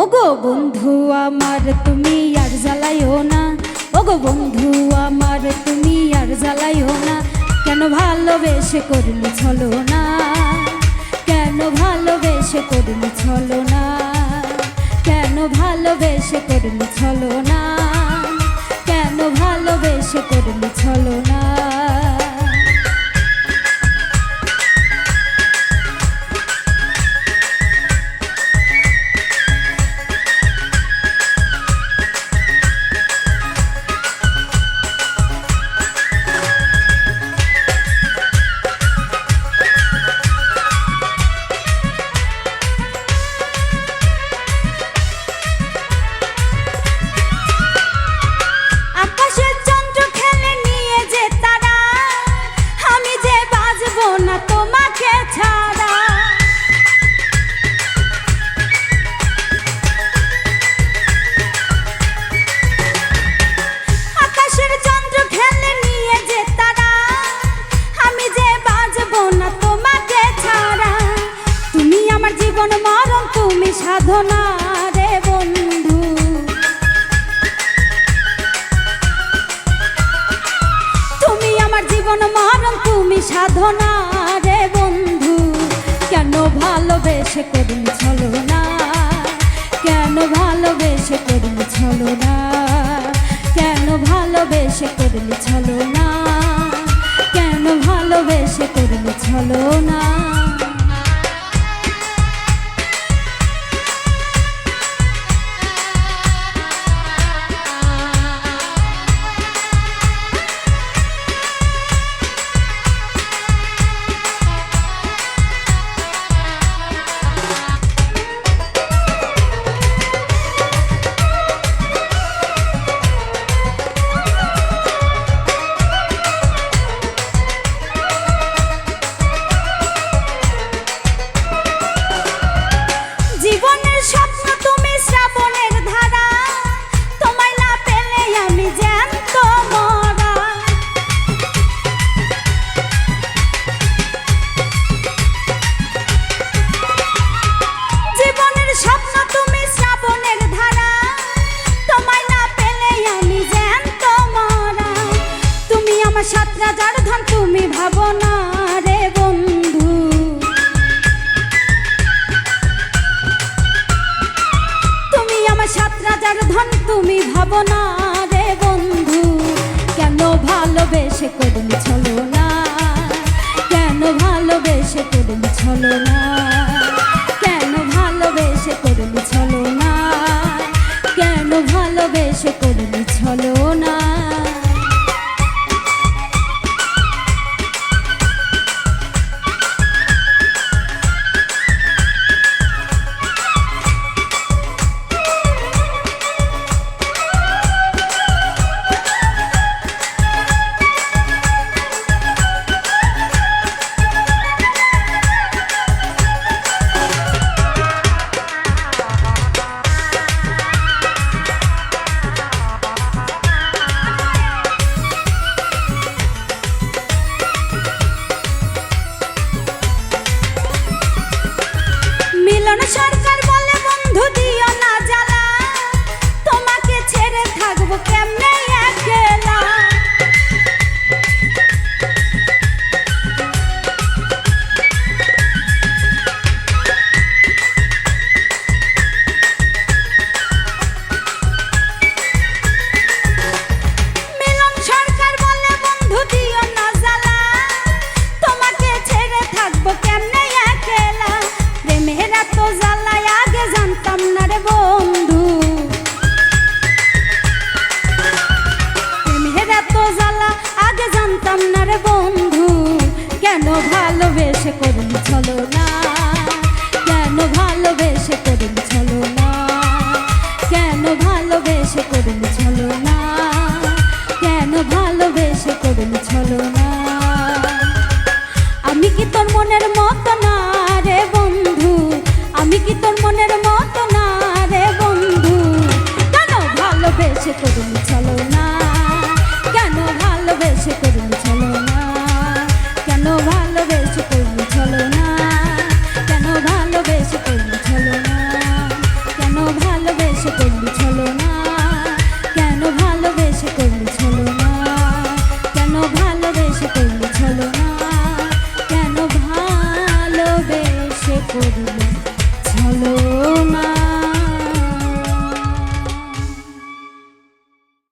ওগো বন্ধু আমার, তুমি আর জ্বালাইও না। ওগো বন্ধু আমার, তুমি আর জ্বালাইও না। কেন ভালোবেসে করলি ছলো না? কেন ভালোবেসে করলি ছলো না? কেন ভালোবেসে করলি ছলো না? কেন ভালোবেসে করলি সাধনা রে বন্ধু। তুমি আমার তুমি সাধনা রে বন্ধু। কেন ভালোবেসে করুন ছলো না? কেন ভালোবেসে করুন না? কেন ভালোবেসে না? কেন ভালোবেসে ছলো না? সাত ধন তুমি ভাবো না রে বন্ধু। কেন ভালোবেসে করুন ছলো না? কেন ভালোবেসে করুন ছলো না? কেন ভালোবেসে করুন ছলো না? কেন ভালোবেসে করুন ছলো ভালোবেসে করুন চলো না। কেন ভালোবেসে করুন করিম